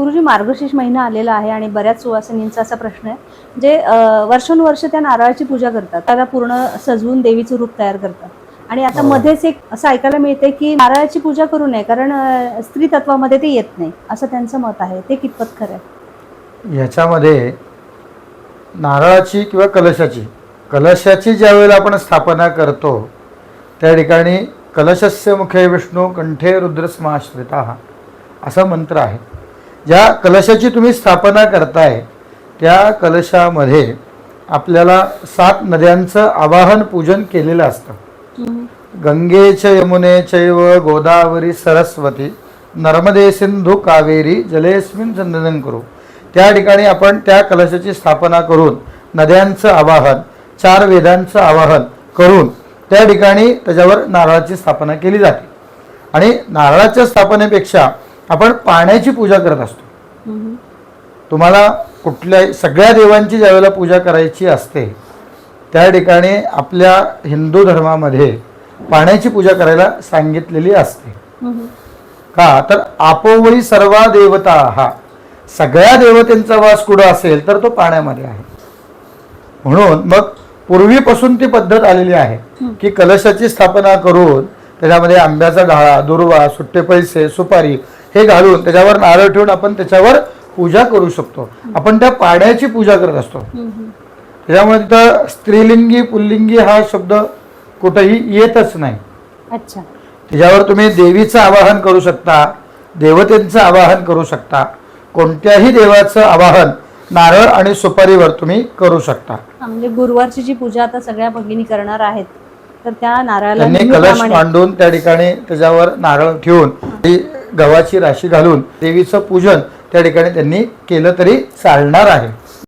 गुरुजी मार्गशीर्ष महिना आलेला आहे आणि बऱ्याच सुवासिनींचा असा प्रश्न आहे जे वर्षानुवर्ष त्या नारळाची पूजा करतात. त्याला पूर्ण सजवून देवीचं रूप तयार करतात. आणि आता. मध्येच एक असं ऐकायला मिळते की नारळाची पूजा करू नये कारण स्त्री तत्वामध्ये ते येत नाही. असं त्यांचं मत आहे. ते कितपत खरं आहे? ह्याच्यामध्ये नारळाची किंवा कलशाची कलशाची ज्या वेळेला आपण स्थापना करतो त्या ठिकाणी कलशस्य मुखे विष्णू कंठे रुद्र समाश्रिता असा मंत्र आहे. ज्या कलशाची तुम्ही स्थापना करताय त्या कलशामध्ये आपल्याला सात नद्यांचं आवाहन पूजन केलेलं असतं. गंगे च यमुने चैव गोदावरी सरस्वती नर्मदे सिंधू कावेरी जलेस्मिन संदन करू. त्या ठिकाणी आपण त्या कलशाची स्थापना करून नद्यांचं आवाहन चार वेदांचं आवाहन करून त्या ठिकाणी त्याच्यावर नारळाची स्थापना केली जाते. आणि नारळाच्या स्थापनेपेक्षा आपण पाण्याची पूजा करत असतो. तुम्हाला कुठल्या सगळ्या देवांची ज्यावेळेला पूजा करायची असते त्या ठिकाणी आपल्या हिंदू धर्मामध्ये पाण्याची पूजा करायला सांगितलेली असते. का? तर आपोवळी सर्वा देवता हा सगळ्या देवतेंचा वास कुठं असेल तर तो पाण्यामध्ये आहे. म्हणून मग पूर्वीपासून ती पद्धत आलेली आहे की कलशाची स्थापना करून त्याच्यामध्ये आंब्याचा डाळा दुर्वा सुट्टे पैसे सुपारी हे घालून त्याच्यावर नारळ ठेवून आपण त्याच्यावर पूजा करू शकतो. आपण त्या पाण्याची पूजा करत असतो. त्याच्यामुळे तिथं स्त्रीलिंगी पुल्लिंगी हा शब्द कुठंही येतच नाही. अच्छा. त्याच्यावर तुम्ही देवीचं आवाहन करू शकता देवतेंचं आवाहन करू शकता कोणत्याही देवाचं आवाहन नारळ आणि सुपारीवर तुम्ही करू शकता. म्हणजे गुरुवारची जी पूजा आता सगळ्या भगिनी करणार आहेत तर त्या नारळाला त्यांनी कलश मांडून त्या ठिकाणी त्याच्यावर नारळ ठेवून गव्हाची राशी घालून देवीचं पूजन त्या ठिकाणी त्यांनी केलं तरी चालणार आहे.